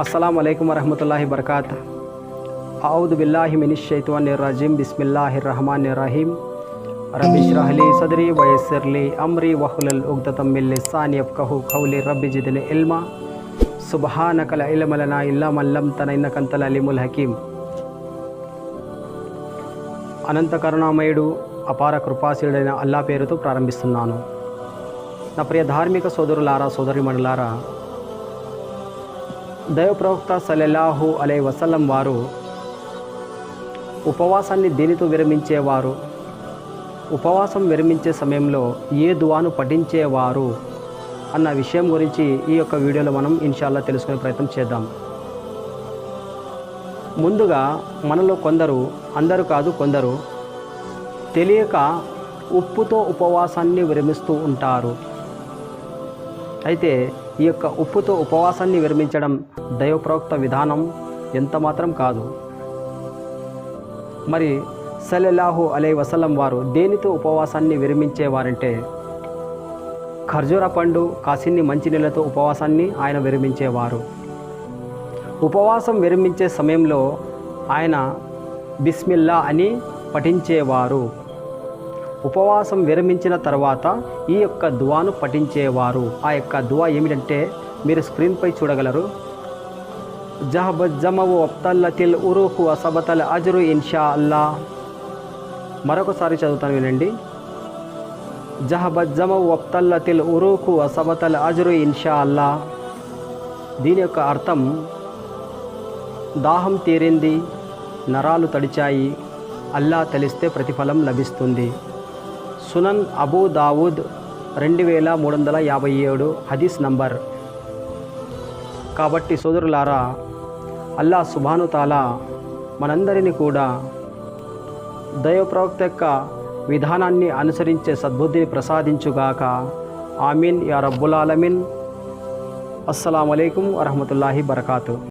అస్సలం అయికం వరహమతుల్లాహి బర్కాత్ ఔద్ బిల్లాహి మినిషైతువన్ రజీం బిస్మిల్లాహి రహమాన్ రహీం రబిష్రహలి సదరి వయస్సర్లి అమ్రి వహులల్ ఉగ్దతం మిల్లి సాని యఫ్కహు ఖౌలి రబ్బి జిదిని ఇల్మా సుబ్హానకల ఇల్మలనా ఇల్లా మల్లం తన ఇన్నకంతల అలిముల్ హకీం అనంత కరుణామయుడు అపార కృపాశీయుడైన అల్లా పేరుతో ప్రారంభిస్తున్నాను నా ప్రియ ధార్మిక సోదరులారా సోదరిమణులారా దైవ ప్రవక్త అలే అలై వసల్లం వారు ఉపవాసాన్ని దేనితో విరమించేవారు? ఉపవాసం విరమించే సమయంలో ఏ దువాను పఠించేవారు? అన్న విషయం గురించి ఈ యొక్క వీడియోలో మనం ఇన్షాల్లా తెలుసుకునే ప్రయత్నం చేద్దాం. ముందుగా మనలో కొందరు అందరూ కాదు కొందరు తెలియక ఉప్పుతో ఉపవాసాన్ని విరమిస్తూ ఉంటారు. అయితే ఈ యొక్క ఉప్పుతో ఉపవాసాన్ని విరమించడం దైవప్రవక్త విధానం ఎంత మాత్రం కాదు. మరి సలెలాహు అలై వసలం వారు దేనితో ఉపవాసాన్ని విరమించేవారంటే ఖర్జూర పండు కాసిన్ని మంచినీళ్ళతో ఉపవాసాన్ని ఆయన విరమించేవారు. ఉపవాసం విరమించే సమయంలో ఆయన బిస్మిల్లా అని పఠించేవారు. ఉపవాసం విరమించిన తర్వాత ఈ యొక్క దువాను పఠించేవారు. ఆ యొక్క దువా ఏమిటంటే మీరు స్క్రీన్పై చూడగలరు. జహబత్ జమవు అప్తల్లతిల్ ఉరుహు అసబతల్ అజరు ఇన్షా అల్లా మరొకసారి చదువుతాను వినండి. జహబత్ జమవు అప్తల్లతిల్ ఉరుహు అసబతల్ అజరు ఇన్షా అల్లా దీని యొక్క అర్థం దాహం తీరింది నరాలు తడిచాయి అల్లా తెలిస్తే ప్రతిఫలం లభిస్తుంది. సునన్ అబూ దావుద్ రెండు వేల మూడు వందల యాభై ఏడు హదీస్ నంబర్. కాబట్టి సోదరులారా అల్లా సుభానుతాలా మనందరినీ కూడా దైవప్రవక్త యొక్క విధానాన్ని అనుసరించే సద్బుద్ధిని ప్రసాదించుగాక. ఆమీన్. యా రబ్బుల్ ఆలమీన్. అస్సలం అయికం వరహమతుల్లాహి బరకాతు